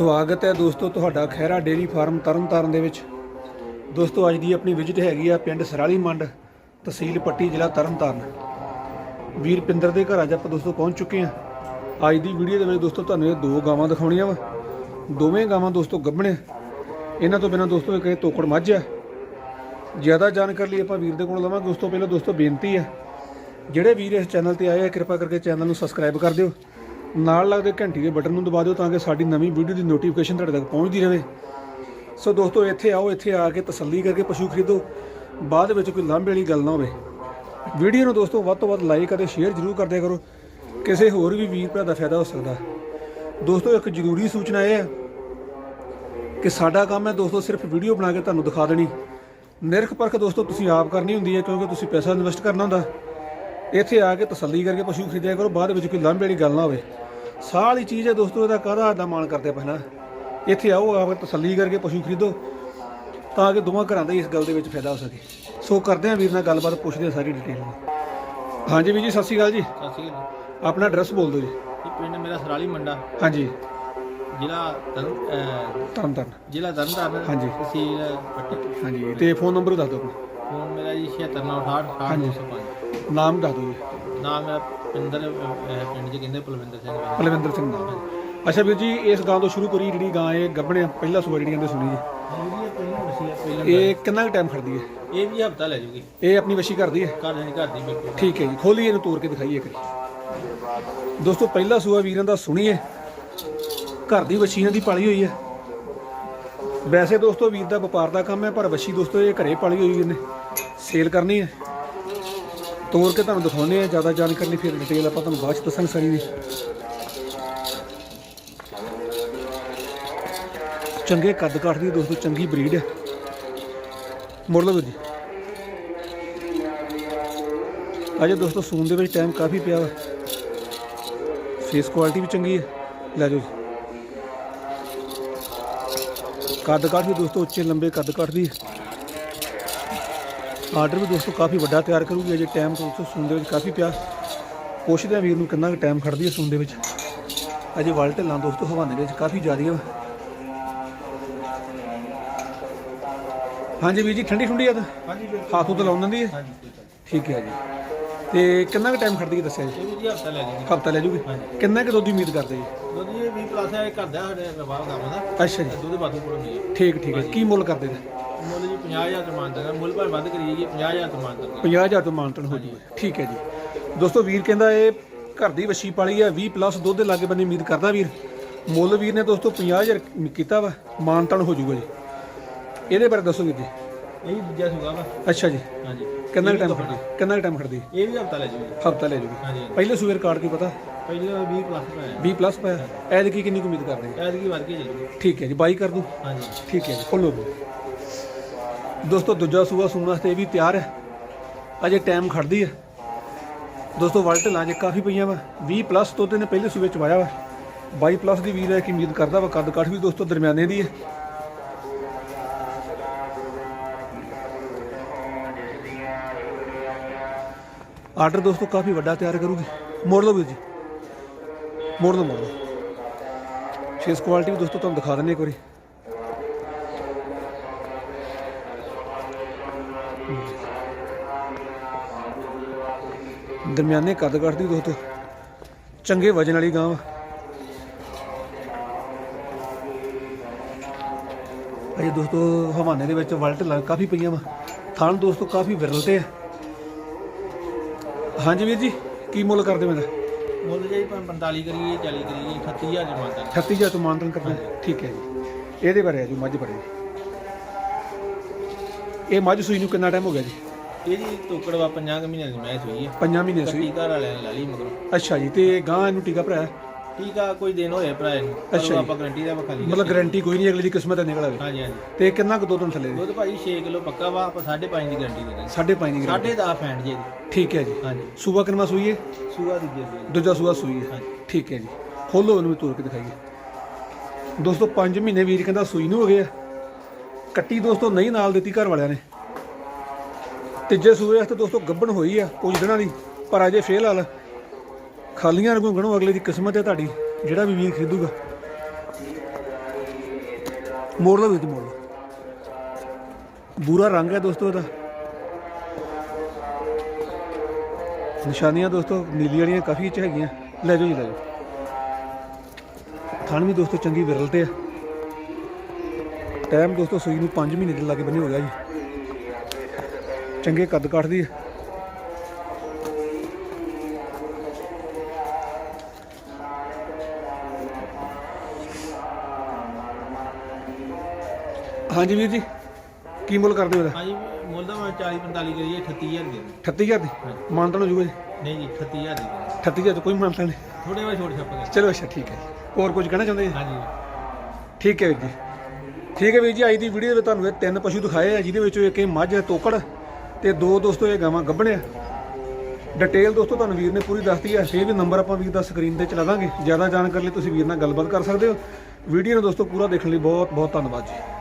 ਸਵਾਗਤ ਹੈ ਦੋਸਤੋ ਤੁਹਾਡਾ ਖਹਿਰਾ ਡੇਰੀ ਫਾਰਮ ਤਰਨਤਾਰਨ ਦੇ ਵਿੱਚ। ਦੋਸਤੋ ਅੱਜ ਦੀ ਆਪਣੀ ਵਿਜ਼ਿਟ ਹੈਗੀ ਆ ਪਿੰਡ ਸਰਾਲੀ ਮੰਡ, ਤਹਿਸੀਲ ਪੱਟੀ, ਜ਼ਿਲ੍ਹਾ ਤਰਨਤਾਰਨ। ਵੀਰ ਪਿੰਦਰ ਦੇ ਘਰ ਅੱਜ ਆਪਾਂ ਦੋਸਤੋ ਪਹੁੰਚ ਚੁੱਕੇ ਹਾਂ। ਅੱਜ ਦੀ ਵੀਡੀਓ ਦੇ ਵਿੱਚ ਦੋਸਤੋ ਤੁਹਾਨੂੰ ਇਹ ਦੋ ਗਾਵਾਂ ਦਿਖਾਉਣੀਆਂ ਵਾ। ਦੋਵੇਂ ਗਾਵਾਂ ਦੋਸਤੋ ਗੱਭਣੇ। ਇਹਨਾਂ ਤੋਂ ਬਿਨਾਂ ਦੋਸਤੋ ਇੱਕ ਇਹ ਤੋਕੜ ਮੱਝ ਆ। ਜ਼ਿਆਦਾ ਜਾਣਕਾਰੀ ਲਈ ਆਪਾਂ ਵੀਰ ਦੇ ਕੋਲ ਲਵਾਂਗੇ। ਉਸ ਤੋਂ ਪਹਿਲਾਂ ਦੋਸਤੋ ਬੇਨਤੀ ਹੈ ਜਿਹੜੇ ਵੀਰ ਇਸ ਚੈਨਲ ਤੇ ਆਏ ਆ, ਕਿਰਪਾ ਕਰਕੇ ਚੈਨਲ ਨੂੰ ਸਬਸਕ੍ਰਾਈਬ ਕਰ ਦਿਓ। ਨਾਲ ਲੱਗਦੇ ਘੰਟੀ ਦੇ ਬਟਨ ਨੂੰ ਦਬਾ ਦਿਓ ਤਾਂ ਕਿ ਸਾਡੀ ਨਵੀਂ ਵੀਡੀਓ ਦੀ ਨੋਟੀਫਿਕੇਸ਼ਨ ਤੁਹਾਡੇ ਤੱਕ ਪਹੁੰਚਦੀ ਰਹੇ। ਸੋ ਦੋਸਤੋ, ਇੱਥੇ ਆਓ, ਇੱਥੇ ਆ ਕੇ ਤਸੱਲੀ ਕਰਕੇ ਪਸ਼ੂ ਖਰੀਦੋ। ਬਾਅਦ ਵਿੱਚ ਕੋਈ ਲਾਂਭੇ ਵਾਲੀ ਗੱਲ ਨਾ ਹੋਵੇ। ਵੀਡੀਓ ਨੂੰ ਦੋਸਤੋ, ਵੱਧ ਤੋਂ ਵੱਧ ਲਾਈਕ ਅਤੇ ਸ਼ੇਅਰ ਜ਼ਰੂਰ ਕਰਦੇ ਕਰੋ। ਕਿਸੇ ਹੋਰ ਵੀ ਵੀਰ, ਭਰਾ ਦਾ ਫਾਇਦਾ ਹੋ ਸਕਦਾ। ਦੋਸਤੋ, ਇੱਕ ਜ਼ਰੂਰੀ ਸੂਚਨਾ ਇਹ ਹੈ ਕਿ ਸਾਡਾ ਕੰਮ ਹੈ ਦੋਸਤੋ, ਸਿਰਫ ਵੀਡੀਓ ਬਣਾ ਕੇ ਤੁਹਾਨੂੰ ਦਿਖਾ ਦੇਣੀ। ਨਿਰਖ ਪਰਖ ਦੋਸਤੋ, ਤੁਸੀਂ ਆਪ ਕਰਨੀ ਹੁੰਦੀ ਹੈ ਕਿਉਂਕਿ ਤੁਸੀਂ ਪੈਸਾ ਇਨਵੈਸਟ ਕਰਨਾ ਹੁੰਦਾ। ਇੱਥੇ ਆ ਕੇ ਤਸੱਲੀ ਕਰਕੇ ਪਸ਼ੂ ਖਰੀਦਿਆ ਕਰੋ ਬਾਅਦ ਵਿੱਚ ਕੋਈ ਲਾਂਭੇ ਵਾਲੀ ਗੱਲ ਨਾ ਹੋਵੇ। ਵਾਲੀ ਚੀਜ਼ ਹੈ ਦੋਸਤੋ ਇਹਦਾ ਕਾਹਦਾ ਦਾ ਮਾਣ ਕਰਦੇ ਪਹਿਲਾਂ ਇੱਥੇ ਆਓ ਆ ਕੇ ਤਸੱਲੀ ਕਰਕੇ ਪਸ਼ੂ ਖਰੀਦੋ ਤਾਂ ਕਿ ਦੋਵਾਂ ਘਰਾਂ ਦਾ ਇਸ ਗੱਲ ਦੇ ਵਿੱਚ ਫਾਇਦਾ ਹੋ ਸਕੇ। ਸੋ ਕਰਦੇ ਹਾਂ ਵੀਰ ਨਾਲ ਗੱਲਬਾਤ ਪੁੱਛਦੇ ਹਾਂ ਸਾਰੀ ਡਿਟੇਲ ਹਾਂਜੀ ਵੀਰ ਜੀ ਸਤਿ ਸ਼੍ਰੀ ਅਕਾਲ ਜੀ। ਸਤਿ ਸ਼੍ਰੀ ਅਕਾਲ ਆਪਣਾ ਐਡਰੈਸ ਬੋਲ ਦਿਓ ਜੀ। ਇਹ ਪਿੰਡ ਮੇਰਾ ਸਰਾਲੀ ਮੰਡਾ। ਹਾਂਜੀ। ਜ਼ਿਲ੍ਹਾ ਤਰਨ ਤਰਨ ਤਾਰਨ। ਜ਼ਿਲ੍ਹਾ ਹਾਂਜੀ। ਤਹਿਸੀਲ ਪੱਟੀ। ਹਾਂਜੀ ਤੇ ਫੋਨ ਨੰਬਰ ਦੱਸ ਦਿਓ ਆਪਣਾ। ਫੋਨ ਮੇਰਾ ਜੀ 7698 6205 ਨਾਮ ਦੱਸ ਦਿਓ ਜੀ। ਨਾਮ ਮੇਰਾ ਪਿੰਦਰ ਅਹ, ਪਿੰਡ 'ਚ ਕਹਿੰਦੇ ਪਲਵਿੰਦਰ ਸਿੰਘ। ਬਲਵਿੰਦਰ ਸਿੰਘ ਨਾਮ ਅੱਛਾ ਵੀਰ ਜੀ ਇਸ ਗਾਂ ਤੋਂ ਸ਼ੁਰੂ ਕਰੀ ਜਿਹੜੀ ਗਾਂ ਇਹ ਗੱਭਣੇ ਪਹਿਲਾ ਸੂਆ ਜਿਹੜੀ ਕਹਿੰਦੇ ਸੁਣੀ ਜੀ। ਹਾਂਜੀ, ਇਹ ਪਹਿਲਾਂ ਵਸੀ ਹੈ, ਪਹਿਲਾਂ ਇਹ ਕਿੰਨਾ ਕੁ ਟਾਈਮ ਖੜਦੀ ਹੈ? ਇਹ ਵੀ ਹਫਤਾ ਲੈ ਜੂਗੀ। ਇਹ ਆਪਣੀ ਵਸ਼ੀ ਕਰਦੀ ਹੈ? ਘਰ ਦੇ ਘਰ ਦੀ ਬਿਲਕੁਲ ਠੀਕ ਹੈ ਜੀ ਖੋਲੀਏ ਇਹਨੂੰ ਤੋੜ ਕੇ ਦਿਖਾਈਏ ਇੱਕ ਵਾਰੀ। ਦੋਸਤੋ ਪਹਿਲਾ ਸੂਆ ਵੀਰਾਂ ਦਾ ਸੁਣੀਏ। ਘਰ ਦੀ ਵਸ਼ੀਆਂ ਦੀ ਪਾਲੀ ਹੋਈ ਹੈ। ਵੈਸੇ ਦੋਸਤੋ ਵੀਰ ਦਾ ਵਪਾਰ ਦਾ ਕੰਮ ਹੈ ਪਰ ਵਸ਼ੀ ਦੋਸਤੋ ਇਹ ਘਰੇ ਪਾਲੀ ਹੋਈ ਇਹਨੇ। ਸੇਲ ਕਰਨੀ ਹੈ। ਤੋੜ ਕੇ ਤੁਹਾਨੂੰ ਦਿਖਾਉਂਦੇ ਆ ਜ਼ਿਆਦਾ ਜਾਣਕਾਰੀ ਲਈ ਫਿਰ ਡਿਟੇਲ ਆਪਾਂ ਤੁਹਾਨੂੰ ਬਾਅਦ ਚ ਦੱਸਾਂਗੇ ਸਾਰੀ ਦੀ। ਚੰਗੇ ਕੱਦ ਕਾਠ ਦੀ, ਦੋਸਤੋ, ਚੰਗੀ ਬਰੀਡ ਹੈ। ਮੁੜ ਲਓ ਜੀ। ਅਜੇ ਦੋਸਤੋ ਸੂਨ ਦੇ ਵਿੱਚ ਟਾਈਮ ਕਾਫੀ ਪਿਆ ਵਾ। ਫੇਸ ਕੁਆਲਿਟੀ ਵੀ ਚੰਗੀ ਹੈ। ਲੈ ਜਾਓ ਜੀ। ਕੱਦ ਕਾਠ ਵੀ ਦੋਸਤੋ, ਉੱਚੇ ਲੰਬੇ ਕੱਦ ਕਾਠ ਦੀ ਹੈ। ਆਰਡਰ ਵੀ ਦੋਸਤੋ ਕਾਫੀ ਵੱਡਾ ਤਿਆਰ ਕਰੂਗੀ ਅਜੇ ਟਾਈਮ ਦੋਸਤੋ ਸੂਨ ਦੇ ਵਿੱਚ ਕਾਫੀ ਪਿਆ। ਪੁੱਛਦੇ ਆ ਵੀਰ ਨੂੰ ਕਿੰਨਾ ਕੁ ਟਾਈਮ ਖੜਦੀ ਹੈ ਸੂਨ ਦੇ ਵਿੱਚ। ਅਜੇ ਵੱਲ ਢਿੱਲਾਂ ਦੋਸਤੋ ਹਵਾਨੇ ਦੇ ਵਿੱਚ ਕਾਫੀ ਜ਼ਿਆਦੀਆਂ ਵਾ ਹਾਂਜੀ ਵੀਰ ਜੀ ਠੰਡੀ ਠੰਡੀ ਆ ਤਾਂ? ਹਾਂਜੀ ਹੱਥ ਉਤੇ ਲਾਉਣ ਦਿੰਦੀ ਹੈ? ਠੀਕ ਹੈ ਜੀ। ਤੇ ਕਿੰਨਾ ਕੁ ਟਾਈਮ ਖੜਦੀ ਹੈ ਦੱਸਿਆ ਜੀ? ਜੀ ਹਫਤਾ ਲੈ ਜੂਗੀ। ਹਫਤਾ ਲੈ ਜੂਗੀ। ਕਿੰਨਾ ਕੁ ਦੁੱਧ ਦੀ ਉਮੀਦ ਕਰਦੇ ਜੀ? ਦੁੱਧ ਇਹ 20 ਪਲੱਸ ਹੈ ਇਹ ਘਰ ਦਾ ਸਾਡੇ ਰਵਾਬ ਦਾ ਅੱਛਾ ਜੀ। ਦੁੱਧ ਬਾਦੂ ਕੋਲ ਠੀਕ ਠੀਕ ਹੈ। ਕੀ ਮੁੱਲ ਕਰਦੇ ਨੇ? ਮੁੱਲ ਜੀ 50000 ਤੋਂ ਮੰਨਦਾ ਮੁੱਲ ਭਾਵੇਂ ਵੱਧ ਕਰੀਏ ਜੀ 50000 ਤੋਂ ਮੰਨਦਾ 50000 ਤੋਂ ਮਾਨਤਨ ਹੋ ਜੂਗਾ। ਠੀਕ ਹੈ ਜੀ। ਦੋਸਤੋ ਵੀਰ ਕਹਿੰਦਾ ਇਹ ਘਰ ਦੀ ਵਸ਼ੀ ਪਾਲੀ ਹੈ 20 ਪਲੱਸ ਦੁੱਧ ਦੇ ਲਾਗੇ ਬੰਨੇ ਉਮੀਦ ਕਰਦਾ ਵੀਰ। ਮੁੱਲ ਵੀਰ ਨੇ ਦੋਸਤੋ 50000 ਕੀਤਾ ਵਾ ਮਾਨਤਨ ਹੋ ਜੂਗਾ ਜੀ। ਇਹਦੇ ਬਾਰੇ ਦੱਸੋ ਵੀਰ ਜੀ। ਇਹ ਵੀ ਦੂਜਾ ਸੁਗਾ ਵਾ। ਅੱਛਾ ਜੀ। ਹਾਂਜੀ। ਕਿੰਨਾ ਟਾਈਮ। ਖੜਦੀ ਕਿੰਨਾ ਟਾਈਮ ਖੜਦੀ ਇਹ ਵੀ ਹਫਤਾ ਲੈ ਜੂਗੀ। ਹਫਤਾ ਲੈ ਜੂਗੀ। ਹਾਂਜੀ ਪਹਿਲੇ ਸੂਏ ਰਿਕਾਰਡ ਕੀ ਪਤਾ? ਪਹਿਲਾਂ 20 ਪਲੱਸ ਪਾਇਆ। 20 ਪਲੱਸ ਪਾਇਆ। ਐਦ ਕੀ ਕਿੰਨੀ ਕੁ ਉਮੀਦ ਕਰਦੇ ਜੀ? ਐਤਕੀ ਵੱਧ ਕੇ ਜੂਗੀ ਠੀਕ ਹੈ ਜੀ ਬਾਈ ਕਰ ਦੂੰ। ਹਾਂਜੀ। ਠੀਕ ਹੈ ਜੀ ਖੋਲੋ ਦੋਸਤੋ, ਦੂਜਾ ਸੂਆ ਸੂਣ ਵਾਸਤੇ ਇਹ ਵੀ ਤਿਆਰ ਹੈ। ਅਜੇ ਟਾਈਮ ਖੜਦੀ ਹੈ। ਦੋਸਤੋ, ਵਲਟ ਲਾਂ ਜੇ ਕਾਫੀ ਪਈਆਂ ਵਾ। 20 ਪਲੱਸ ਤੋਂ ਨੇ ਪਹਿਲੇ ਸੂਏ ਚ ਵਾਇਆ ਵਾ। 22 ਪਲੱਸ ਦੀ ਵੀਰ ਹੈ ਕਿ ਉਮੀਦ ਕਰਦਾ ਵਾ ਕੱਦ ਕਾਠ ਵੀ ਦੋਸਤੋ ਦਰਮਿਆਨੇ ਦੀ ਹੈ। ਆਰਡਰ ਦੋਸਤੋ ਕਾਫੀ ਵੱਡਾ ਤਿਆਰ ਕਰੂਗੀ। ਮੋੜ ਲਓ ਵੀਰ ਜੀ। ਮੋੜ ਲਓ ਮੋੜ ਲਓ। ਫੇਸ ਕੁਆਲਿਟੀ ਵੀ ਦੋਸਤੋ ਤੁਹਾਨੂੰ ਦਿਖਾ ਦਿੰਦੇ ਇੱਕ ਵਾਰੀ। ਦਰਮਿਆਨੇ ਕੱਦ ਕੱਟਦੀ ਦੋਸਤੋ ਚੰਗੇ ਵਜਨ ਵਾਲੀ ਗਾਂ ਅਜੇ ਦੋਸਤੋ ਹਵਾਨੇ ਦੇ ਵਿੱਚ ਵਲਟ ਲੱਗ ਕਾਫੀ ਪਈਆਂ ਵਾ। ਥਾਣ ਦੋਸਤੋ ਕਾਫੀ ਵਿਰਲ ਤੇ ਆ। ਹਾਂਜੀ ਵੀਰ ਜੀ ਕੀ ਮੁੱਲ ਕਰਦੇ ਮੈਂ ਮੁੱਲ ਜੇ ਭਾਵੇਂ 45 ਕਰੀਏ 40 ਕਰੀਏ 38000 ਦੇ ਮੰਨਦਾ 36000 ਤੋਂ ਮਾਨਤਨ ਕਰਦੇ ਠੀਕ ਹੈ ਜੀ। ਇਹਦੇ ਬਾਰੇ ਆ ਜੀ ਮੱਝ ਬਾਰੇ। ਇਹ ਮੱਝ ਸੂਈ ਨੂੰ ਕਿੰਨਾ ਟਾਈਮ ਹੋ ਗਿਆ ਜੀ? ਇਹ ਜੀ ਤੋਕੜਵਾ ਪੰਜਾਂ ਕੁ ਮਹੀਨਿਆਂ ਦੀ ਮੈਚ ਹੋਈ ਹੈ ਪੰਜਾਂ ਮਹੀਨੇ ਕੱਟੀ ਘਰ ਵਾਲਿਆਂ ਨੇ ਲੈ ਲਈ ਮਗਰੋਂ। ਅੱਛਾ ਜੀ ਤੇ ਗਾਂ ਇਹਨੂੰ ਟੀਕਾ ਭਰਾਇਆ? ਠੀਕ ਆ ਕੋਈ ਦਿਨ ਹੋਏ ਭਰਾ ਨੂੰ ਅੱਛਾ ਜੀ। ਆਪਾਂ ਗਰੰਟੀ ਦਾ ਵਿਖਾ ਲਈ। ਮਤਲਬ ਗਾਰੰਟੀ ਕੋਈ ਨਹੀਂ ਅਗਲੀ ਦੀ ਕਿਸਮਤ ਹੈ ਨਿਕਲ ਆਵੇ। ਹਾਂਜੀ ਹਾਂਜੀ। ਤੇ ਕਿੰਨਾ ਕੁ ਦੁੱਧ ਨੂੰ ਥੱਲੇ ਦੇ? ਦੁੱਧ ਭਾਜੀ 6 ਕਿਲੋ ਪੱਕਾ ਵਾ ਆਪਾਂ 5.5 ਦੀ ਗਰੰਟੀ ਦੇ ਦਾਂਗੇ। ਸਾਢੇ ਪੰਜ ਦੀ ਗਾਰੰਟੀ 10.5 ਫੈਂਟ ਜੇ ਦੀ। ਠੀਕ ਹੈ ਜੀ। ਹਾਂਜੀ। ਸੂਬਾ ਕਿੰਨਾ ਸੂਈ ਹੈ ਸੂਆ ਦੀ ਜੇ ਦੀ ਦੂਜਾ ਸੂਆ ਸੂਈ ਹੈ। ਹਾਂਜੀ। ਠੀਕ ਹੈ ਜੀ। ਖੋਲੋ ਉਹਨੂੰ ਵੀ ਤੋੜ ਕੇ ਦਿਖਾਈਏ। ਦੋਸਤੋ 5 ਮਹੀਨੇ ਵੀਰ ਕਹਿੰਦਾ ਸੂਈ ਨੂੰ ਹੋ ਗਏ ਆ ਕੱਟੀ ਦੋਸਤੋ ਨਹੀਂ ਨਾਲ ਦਿੱਤੀ ਘਰ ਵਾਲਿਆਂ ਨੇ। ਤੀਜੇ ਸੂਏ ਵਾਸਤੇ ਦੋਸਤੋ ਗੱਬਣ ਹੋਈ ਆ ਕੁਝ ਦਿਨਾਂ ਦੀ ਪਰ ਅਜੇ ਫੇਲ ਹਾਲ ਖਾਲੀਆਂ ਰਗੋਂ ਗਣੋ ਅਗਲੇ ਦੀ ਕਿਸਮਤ ਹੈ ਤੁਹਾਡੀ, ਜਿਹੜਾ ਵੀ ਵੀਰ ਖਰੀਦੂਗਾ। ਮੋੜ ਲਓ ਵੀਰ ਮੋੜ ਲਓ ਬੂਰਾ ਰੰਗ ਹੈ ਦੋਸਤੋ ਇਹਦਾ। ਨਿਸ਼ਾਨੀਆਂ ਦੋਸਤੋ ਨੀਲੀ ਵਾਲੀਆਂ ਕਾਫੀ 'ਚ ਹੈਗੀਆਂ। ਲੈ ਜਾਓ ਜੀ, ਲੈ ਜਾਓ। ਥਣ ਵੀ ਦੋਸਤੋ ਚੰਗੀ ਵਿਰਲ ਤੇ ਆ। ਟਾਈਮ ਦੋਸਤੋ ਸੂਈ ਨੂੰ 5 ਮਹੀਨੇ ਦੇ ਲਾਗੇ ਬੰਨੇ ਹੋ ਗਿਆ ਜੀ। ਚੰਗੇ ਕੱਦ ਕੱਟਦੀ ਹੈ। ਹਾਂਜੀ ਵੀਰ ਜੀ ਕੀ ਮੁੱਲ ਕਰਦੇ ਹੋ ਇਹਦਾ? ਹਾਂਜੀ ਮੁੱਲ ਦਾ ਮੈਂ 40 45 ਕਰੀਏ 38000 ਦੇ 38000 ਦੀ? ਮਾਨਤਾ ਹੋ ਜੂਗਾ ਜੀ? ਨਹੀਂ ਜੀ 38000 ਦੀ 38000 ਤੋਂ ਕੋਈ ਮਾਨਤਾ ਨਹੀਂ। ਥੋੜੇ ਵਾ ਛੋੜ ਛੱਪ ਕਰ ਚਲੋ ਅੱਛਾ ਠੀਕ ਹੈ। ਹੋਰ ਕੁਝ ਕਹਿਣਾ ਚਾਹੁੰਦੇ ਜੀ? ਹਾਂਜੀ। ਠੀਕ ਹੈ ਵੀਰ ਜੀ। ਠੀਕ ਹੈ ਵੀਰ ਜੀ ਅੱਜ ਦੀ ਵੀਡੀਓ ਦੇ ਵਿੱਚ ਤੁਹਾਨੂੰ ਇਹ ਤਿੰਨ ਪਸ਼ੂ ਦਿਖਾਏ ਆ ਜਿਹਦੇ ਵਿੱਚੋਂ ਇੱਕ ਇਹ ਮੱਝ ਹੈ ਤੋਕੜ। ਤੇ ਦੋ ਦੋਸਤੋ ਇਹ ਗਾਵਾਂ ਗੱਭਣ ਆ ਡਿਟੇਲ ਦੋਸਤੋ ਤੁਹਾਨੂੰ ਵੀਰ ਨੇ ਪੂਰੀ ਦੱਸਤੀ ਹੈ ਸੇਵ ਨੰਬਰ ਆਪਾਂ ਵੀਰ ਦਾ ਸਕਰੀਨ ਤੇ ਚਲਾ ਦਾਂਗੇ। ਜ਼ਿਆਦਾ ਜਾਣਕਾਰੀ ਲਈ ਤੁਸੀਂ ਵੀਰ ਨਾਲ ਗੱਲਬਾਤ ਕਰ ਸਕਦੇ ਹੋ। ਵੀਡੀਓ ਨੂੰ ਦੋਸਤੋ ਪੂਰਾ ਦੇਖਣ ਲਈ ਬਹੁਤ ਬਹੁਤ ਧੰਨਵਾਦ ਜੀ।